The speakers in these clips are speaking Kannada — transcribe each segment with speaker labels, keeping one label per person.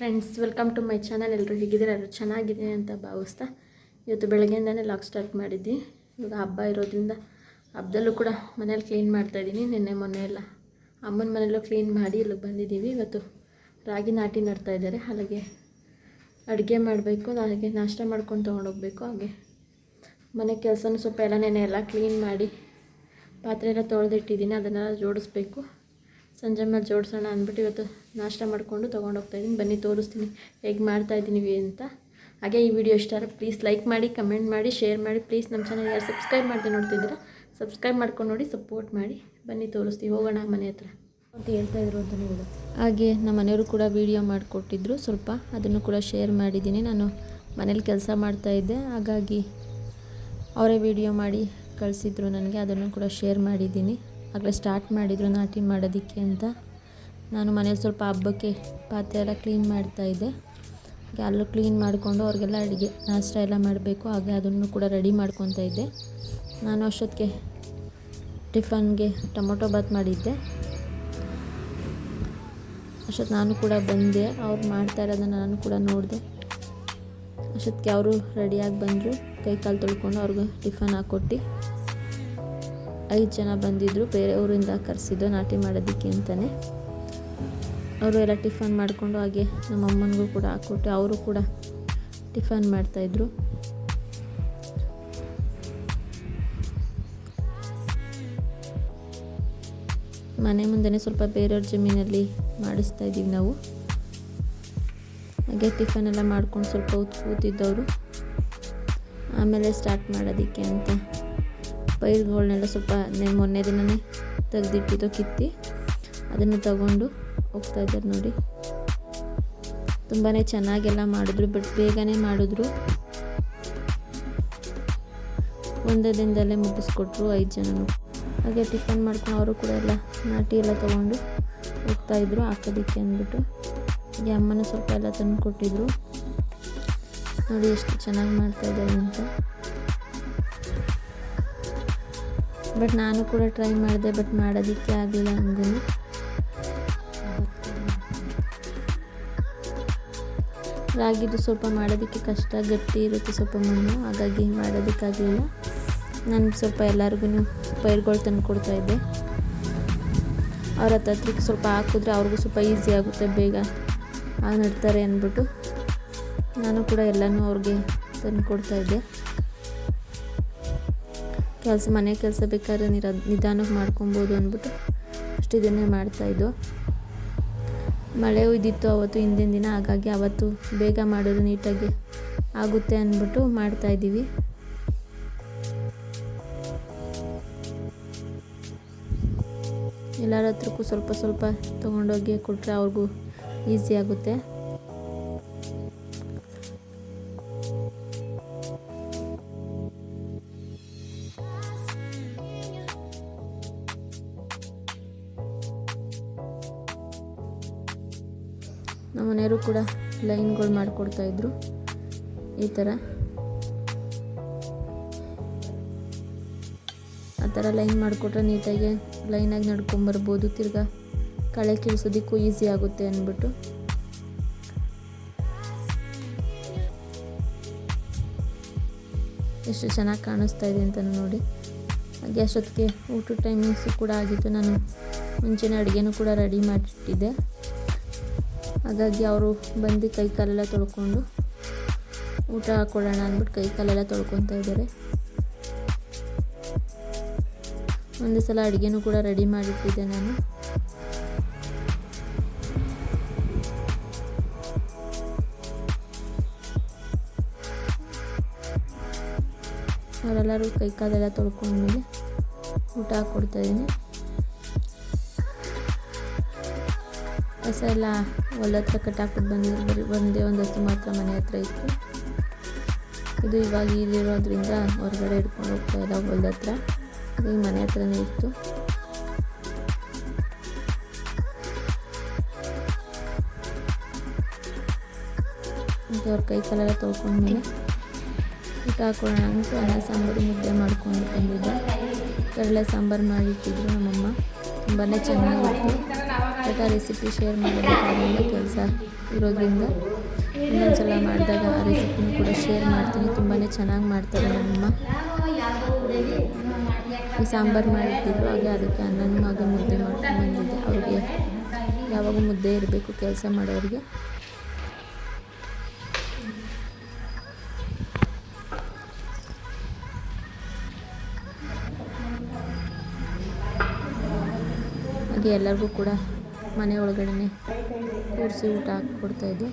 Speaker 1: Friends welcome to my channel ಎಲ್ಲರೂ ಹೇಗಿದ್ದೀರಾ? ಎಲ್ಲರೂ ಚೆನ್ನಾಗಿದೆ ಅಂತ ಭಾವಿಸ್ತಾ ಇವತ್ತು ಬೆಳಗ್ಗೆಯಿಂದನೇ ಲಾಕ್ ಸ್ಟಾರ್ಟ್ ಮಾಡಿದ್ವಿ. ಇವಾಗ ಹಬ್ಬ ಇರೋದ್ರಿಂದ ಹಬ್ಬದಲ್ಲೂ ಕೂಡ ಮನೇಲಿ ಕ್ಲೀನ್ ಮಾಡ್ತಾಯಿದ್ದೀನಿ ನಿನ್ನೆ ಮೊನ್ನೆ ಎಲ್ಲ ಅಮ್ಮನ ಮನೆಯಲ್ಲೂ ಕ್ಲೀನ್ ಮಾಡಿ ಇಲ್ಲಿಗೆ ಬಂದಿದ್ದೀವಿ. ಇವತ್ತು ರಾಗಿ ನಾಟಿ ನಡ್ತಾ ಇದ್ದಾರೆ. ಹಾಗೆ ಅಡುಗೆ ಮಾಡಬೇಕು, ಹಾಗೆ ನಾಷ್ಟ ಮಾಡ್ಕೊಂಡು ತೊಗೊಂಡೋಗ್ಬೇಕು. ಹಾಗೆ ಮನೆ ಕೆಲಸನೂ ಸ್ವಲ್ಪ ಎಲ್ಲ ನೆನೆ ಎಲ್ಲ ಕ್ಲೀನ್ ಮಾಡಿ ಪಾತ್ರೆ ಎಲ್ಲ ತೊಳೆದಿಟ್ಟಿದ್ದೀನಿ. ಅದನ್ನೆಲ್ಲ ಜೋಡಿಸ್ಬೇಕು. ಸಂಜೆ ಮೇಲೆ ಜೋಡಿಸೋಣ ಅಂದ್ಬಿಟ್ಟು ಇವತ್ತು ನಾಷ್ಟ ಮಾಡಿಕೊಂಡು ತೊಗೊಂಡೋಗ್ತಾಯಿದ್ದೀನಿ ಬನ್ನಿ, ತೋರಿಸ್ತೀನಿ ಹೇಗೆ ಮಾಡ್ತಾಯಿದ್ದೀನಿ ಅಂತ. ಹಾಗೆ ಈ ವಿಡಿಯೋ ಇಷ್ಟ ಆದರೆ ಪ್ಲೀಸ್ ಲೈಕ್ ಮಾಡಿ ಕಮೆಂಟ್ ಮಾಡಿ ಶೇರ್ ಮಾಡಿ. ಪ್ಲೀಸ್ ನಮ್ಮ ಚಾನಲ್ ಯಾರು ಸಬ್ಸ್ಕ್ರೈಬ್ ಮಾಡ್ದೆ ನೋಡ್ತಿದ್ದೀರಾ ಸಬ್ಸ್ಕ್ರೈಬ್ ಮಾಡ್ಕೊಂಡು ನೋಡಿ ಸಪೋರ್ಟ್ ಮಾಡಿ. ಬನ್ನಿ ತೋರಿಸ್ತೀವಿ ಹೋಗೋಣ ಮನೆ ಹತ್ರ. ಅಂತ ಹೇಳ್ತಾ ಇದ್ರು ಅಂತಲೇ ಹೇಳು. ಹಾಗೆ ನಮ್ಮ ಮನೆಯವರು ಕೂಡ ವಿಡಿಯೋ ಮಾಡಿಕೊಟ್ಟಿದ್ರು. ಸ್ವಲ್ಪ ಅದನ್ನು ಕೂಡ ಶೇರ್ ಮಾಡಿದ್ದೀನಿ. ನಾನು ಮನೇಲಿ ಕೆಲಸ ಮಾಡ್ತಾಯಿದ್ದೆ ಹಾಗಾಗಿ ಅವರೇ ವಿಡಿಯೋ ಮಾಡಿ ಕಳಿಸಿದ್ರು ನನಗೆ. ಅದನ್ನು ಕೂಡ ಶೇರ್ ಮಾಡಿದ್ದೀನಿ. ಆಗಲೇ ಸ್ಟಾರ್ಟ್ ಮಾಡಿದರು ನಾಟಿ ಮಾಡೋದಕ್ಕೆ ಅಂತ. ನಾನು ಮನೇಲಿ ಸ್ವಲ್ಪ ಹಬ್ಬಕ್ಕೆ ಪಾತ್ರೆ ಎಲ್ಲ ಕ್ಲೀನ್ ಮಾಡ್ತಾಯಿದ್ದೆ ಹಾಗೆ ಅಲ್ಲೂ ಕ್ಲೀನ್ ಮಾಡಿಕೊಂಡು ಅವ್ರಿಗೆಲ್ಲ ಅಡುಗೆ, ನಾಷ್ಟ ಎಲ್ಲ ಮಾಡಬೇಕು. ಹಾಗೆ ಅದನ್ನು ಕೂಡ ರೆಡಿ ಮಾಡ್ಕೊತಾ ಇದ್ದೆ. ನಾನು ಅಷ್ಟೊತ್ತಿಗೆ ಟಿಫನ್ಗೆ ಟೊಮೊಟೊ ಬಾತ್ ಮಾಡಿದ್ದೆ. ಅಷ್ಟೊತ್ತು ನಾನು ಕೂಡ ಬಂದೆ. ಅವ್ರು ಮಾಡ್ತಾ ಇರೋದನ್ನು ನಾನು ಕೂಡ ನೋಡಿದೆ. ಅಷ್ಟೊತ್ತಿಗೆ ಅವರು ರೆಡಿಯಾಗಿ ಬಂದರು. ಕೈ ಕಾಲು ತೊಳ್ಕೊಂಡು ಅವ್ರಿಗೆ ಟಿಫನ್ ಹಾಕ್ಕೊಟ್ಟು ಐದು ಜನ ಬಂದಿದ್ದರು ಬೇರೆ ಊರಿಂದ ಕರೆಸಿದ್ದು, ನಾಟಿ ಮಾಡೋದಕ್ಕೆ ಅಂತಲೇ ಅವರು ಎಲ್ಲ ಟಿಫನ್ ಮಾಡಿಕೊಂಡು ಹಾಗೆ ನಮ್ಮ ಅಮ್ಮನಿಗೂ ಕೂಡ ಹಾಕ್ಕೊಟ್ಟು ಅವರು ಕೂಡ ಟಿಫನ್ ಮಾಡ್ತಾಯಿದ್ರು ಮನೆ ಮುಂದೆನೇ ಸ್ವಲ್ಪ ಬೇರೆಯವ್ರ ಜಮೀನಲ್ಲಿ ಮಾಡಿಸ್ತಾ ಇದ್ದೀವಿ ನಾವು. ಹಾಗೆ ಟಿಫನ್ ಎಲ್ಲ ಮಾಡ್ಕೊಂಡು ಸ್ವಲ್ಪ ಹೊತ್ತು ಕೂತಿದ್ದವರು ಆಮೇಲೆ ಸ್ಟಾರ್ಟ್ ಮಾಡೋದಕ್ಕೆ ಅಂತ. ಪೈರುಗಳನ್ನೆಲ್ಲ ಸ್ವಲ್ಪ ಮೊನ್ನೆ ದಿನವೇ ತೆಗೆದಿಟ್ಟಿದ್ದು ಕಿತ್ತಿ. ಅದನ್ನು ತಗೊಂಡು ಹೋಗ್ತಾ ಇದ್ದಾರೆ ನೋಡಿ. ತುಂಬಾ ಚೆನ್ನಾಗೆಲ್ಲ ಮಾಡಿದ್ರು, ಬಟ್ ಬೇಗನೆ ಮಾಡಿದ್ರು. ಒಂದೇ ದಿನದಲ್ಲೇ ಮುಗಿಸ್ಕೊಟ್ರು ಐದು ಜನನು. ಹಾಗೆ ಟಿಫನ್ ಮಾಡ್ಕೊಂಡು ಅವರು ಕೂಡ ಎಲ್ಲ ನಾಟಿ ಎಲ್ಲ ತೊಗೊಂಡು ಹೋಗ್ತಾಯಿದ್ರು ಹಾಕೋದಿಕ್ಕೆ ಅಂದ್ಬಿಟ್ಟು. ಹಾಗೆ ಅಮ್ಮನ ಸ್ವಲ್ಪ ಎಲ್ಲ ತಂದು ಕೊಟ್ಟಿದ್ರು ನೋಡಿ ಎಷ್ಟು ಚೆನ್ನಾಗಿ ಮಾಡ್ತಾಯಿದ್ದಾರೆ ಅಂತ. ಬಟ್ ನಾನು ಕೂಡ ಟ್ರೈ ಮಾಡಿದೆ, ಬಟ್ ಮಾಡೋದಕ್ಕೆ ಆಗಲಿಲ್ಲ ನನಗೂ ರಾಗಿದು ಸ್ವಲ್ಪ ಮಾಡೋದಕ್ಕೆ ಕಷ್ಟ, ಗಟ್ಟಿ ಇರುತ್ತೆ ಸ್ವಲ್ಪ ಮಣ್ಣು, ಹಾಗಾಗಿ ಮಾಡೋದಕ್ಕಾಗಲಿಲ್ಲ ನಾನು ಸ್ವಲ್ಪ ಎಲ್ಲರಿಗೂ ಪೈರುಗಳು ತಂದು ಕೊಡ್ತಾಯಿದ್ದೆ ಅವ್ರ ಹತ್ರ ಹತ್ರಕ್ಕೆ ಸ್ವಲ್ಪ ಹಾಕಿದ್ರೆ ಅವ್ರಿಗೂ ಸ್ವಲ್ಪ ಈಸಿ ಆಗುತ್ತೆ, ಬೇಗ ಆ ನಡ್ತಾರೆ ಅಂದ್ಬಿಟ್ಟು. ನಾನು ಕೂಡ ಎಲ್ಲನೂ ಅವ್ರಿಗೆ ತಂದು ಕೊಡ್ತಾಯಿದ್ದೆ ಕೆಲಸ, ಮನೆ ಕೆಲಸ ಬೇಕಾದ್ರೆ ನಿರ, ನಿಧಾನಕ್ಕೆ ಮಾಡ್ಕೊಬೋದು ಅಂದ್ಬಿಟ್ಟು ಅಷ್ಟು ಇದನ್ನೇ ಮಾಡ್ತಾಯಿದ್ದು ಮಳೆ ಇದ್ದಿತ್ತು ಅವತ್ತು, ಹಿಂದಿನ ದಿನ. ಹಾಗಾಗಿ ಅವತ್ತು ಬೇಗ ಮಾಡೋದು ನೀಟಾಗಿ ಆಗುತ್ತೆ ಅಂದ್ಬಿಟ್ಟು ಮಾಡ್ತಾಯಿದ್ದೀವಿ ಎಲ್ಲರ ಹತ್ರಕ್ಕೂ ಸ್ವಲ್ಪ ಸ್ವಲ್ಪ ತೊಗೊಂಡೋಗಿ ಕೊಟ್ಟರೆ ಅವ್ರಿಗೂ ಈಸಿ ಆಗುತ್ತೆ. ನಮ್ಮ ಮನೆಯವರು ಕೂಡ ಲೈನ್ಗಳು ಮಾಡಿಕೊಡ್ತಾಯಿದ್ರು ಈ ಥರ ಆ ಥರ ಲೈನ್ ಮಾಡಿಕೊಟ್ರೆ ನೀಟಾಗಿ ಲೈನಾಗಿ ನಡ್ಕೊಂಬರ್ಬೋದು. ತಿರ್ಗಾ ಕಳೆ ಕೀಳ್ಸೋದಕ್ಕೂ ಈಸಿ ಆಗುತ್ತೆ ಅಂದ್ಬಿಟ್ಟು. ಎಷ್ಟು ಚೆನ್ನಾಗಿ ಕಾಣಿಸ್ತಾ ಇದೆ ಅಂತ ನೋಡಿ. ಹಾಗೆ ಅಷ್ಟೊತ್ತಿಗೆ ಊಟದ ಟೈಮಿಂಗ್ಸು ಕೂಡ ಆಗಿತ್ತು. ನಾನು ಮುಂಚೆನೇ ಅಡುಗೆನೂ ಕೂಡ ರೆಡಿ ಮಾಡಿಟ್ಟಿದ್ದೆ ಹಾಗಾಗಿ ಅವರು ಬಂದು ಕೈ ಕಾಲೆಲ್ಲ ತೊಳ್ಕೊಂಡು ಊಟ ಕೊಡೋಣ ಅಂದ್ಬಿಟ್ಟು ಕೈ ಕಾಲೆಲ್ಲ ತೊಳ್ಕೊತಾ ಇದ್ದಾರೆ. ಒಂದು ಸಲ ಅಡುಗೆನೂ ಕೂಡ ರೆಡಿ ಮಾಡಿಟ್ಟಿದ್ದೆ ನಾನು. ಅವರೆಲ್ಲರೂ ಕೈ ಕಾಲೆಲ್ಲ ತೊಳ್ಕೊಂಡ್ಮೇಲೆ ಊಟ ಹಾಕ್ಕೊಡ್ತಾ ಇದ್ದೀನಿ. ಕಸ ಎಲ್ಲ ಹೊಲ ಹತ್ರ ಕಟ್ಟಾಕ್ಬಿಟ್ಟು ಬಂದಿದ್ರು ಬರೀ ಒಂದೇ ಒಂದು ಹಸು ಮಾತ್ರ ಮನೆ ಹತ್ರ ಇತ್ತು. ಇದು ಇವಾಗ ಇಲ್ಲಿರೋದ್ರಿಂದ ಹೊರಗಡೆ ಹಿಡ್ಕೊಂಡು ಹೋಗ್ತಾ ಇಲ್ಲ ಹೊಲದ ಹತ್ರ. ಈ ಮನೆ ಹತ್ರನೇ ಇತ್ತು. ಅವ್ರ ಕೈ ಕಾಲೆಲ್ಲ ತೊಳ್ಕೊಂಡ್ಮೇಲೆ ಊಟ ಹಾಕೊಳ್ಳೋಣ ಅಂತ ಅನ್ನ, ಸಾಂಬಾರು, ಮುದ್ದೆ ಮಾಡ್ಕೊಂಡು ಬಂದಿದ್ದೆ. ಕಡಲೆ ಸಾಂಬಾರು ಮಾಡಿಟ್ಟಿದ್ರು ನಮ್ಮಮ್ಮ. ತುಂಬಾ ಚೆನ್ನಾಗಿತ್ತು. ಇವಾಗ ರೆಸಿಪಿ ಶೇರ್ ಮಾಡೋದಕ್ಕಾಗಲಿಲ್ಲ ಕೆಲಸ ಇರೋದ್ರಿಂದ ಇನ್ನೊಂದ್ಸಲ ಮಾಡಿದಾಗ ಆ ರೆಸಿಪಿನ ಕೂಡ ಶೇರ್ ಮಾಡ್ತೀನಿ. ತುಂಬಾ ಚೆನ್ನಾಗಿ ಮಾಡ್ತಾರೆ ನಮ್ಮಮ್ಮ. ಈ ಸಾಂಬಾರು ಮಾಡಿಟ್ಟಿದ್ರು ಹಾಗೆ ಅದಕ್ಕೆ ಅನ್ನನೂ ಹಾಗೆ ಮುದ್ದೆ ಮಾಡ್ಕೊಂಡು ಬಂದಿದ್ದೆ. ಅವ್ರಿಗೆ ಯಾವಾಗ ಮುದ್ದೆ ಇರಬೇಕು, ಕೆಲಸ ಮಾಡೋರಿಗೆ. ಹಾಗೆ ಎಲ್ಲರಿಗೂ ಕೂಡ ಮನೆ ಒಳಗಡೆ ಕೂರಿಸಿ ಊಟ ಹಾಕ್ಕೊಡ್ತಾಯಿದ್ದೆ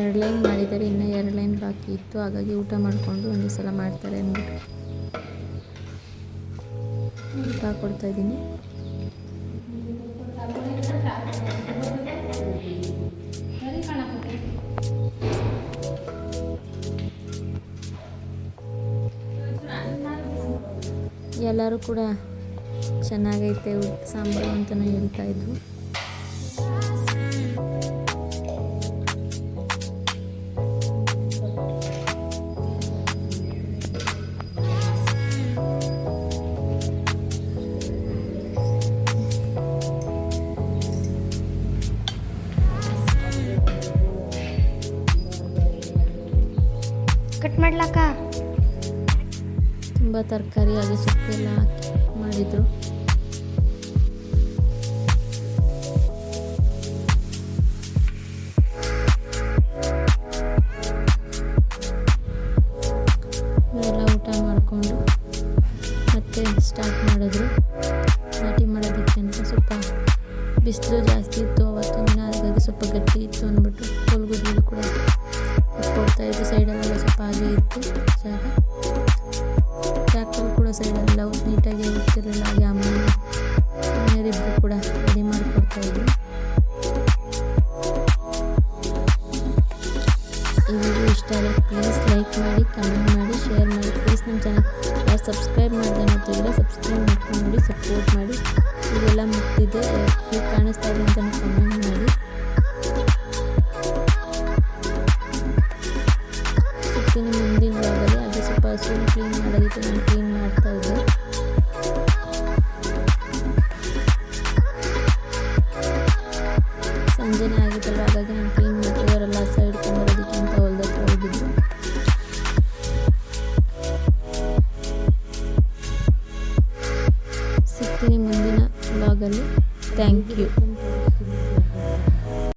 Speaker 1: ಎರಡು ಲೈನ್ ಮಾಡಿದ್ದಾರೆ, ಇನ್ನೂ ಎರಡು ಲೈನ್ ಬಾಕಿ ಇತ್ತು. ಹಾಗಾಗಿ ಊಟ ಮಾಡಿಕೊಂಡು ಒಂದೇ ಸಲ ಮಾಡ್ತಾರೆ ಅಂದ್ಬಿಟ್ಟು ಊಟ ಕೊಡ್ತಾ ಇದ್ದೀನಿ. ಎಲ್ಲರೂ ಕೂಡ ಚೆನ್ನಾಗೈತೆ ಸಾಂಬಾರು ಅಂತಲೂ ಹೇಳ್ತಾ ಇದ್ರು.
Speaker 2: ಕಟ್ ಮಾಡ್ಲಾಕ
Speaker 1: ತುಂಬ ತರಕಾರಿ ಹಾಗೆ ಸೊಪ್ಪು ಎಲ್ಲ ಹಾಕಿ ಮಾಡಿದರು. ಇವರೆಲ್ಲ ಊಟ ಮಾಡಿಕೊಂಡು ಮತ್ತೆ ಸ್ಟಾರ್ಟ್ ಮಾಡಿದ್ರು. ಮಾಡೋದಕ್ಕೆ ಅಂತ ಸ್ವಲ್ಪ ಬಿಸಿಲು ಜಾಸ್ತಿ ಇತ್ತು, ಅವತ್ತು ದಿನ ಹಾಗಾಗಿ ಸ್ವಲ್ಪ ಗಟ್ಟಿ ಇತ್ತು ಅಂದ್ಬಿಟ್ಟು ಕೋಲ್ಗುದ್ದು ಕೂಡ ಕೊಡ್ತಾ ಇದ್ದು ಸೈಡಲ್ಲೆಲ್ಲ ಸ್ವಲ್ಪ ಹಾಗೆ ಇತ್ತು ಜಾಗ ಟ್ರ್ಯಾಕ್ಟರ್ ಕೂಡ ಸೈಡಲ್ಲ ನೀಟಾಗಿ ಹೋಗ್ತಿರಲಿಲ್ಲ ಹಾಗೆ ಆಮೇಲೆ ಮನೆಯವರಿಬ್ಬರು ಕೂಡ ರೆಡಿ ಮಾಡಿಕೊಡ್ತಾ ಇದ್ರು. ಈ ಇಷ್ಟ ಆದರೆ ಪ್ಲೀಸ್ ಲೈಕ್ ಮಾಡಿ. Anjana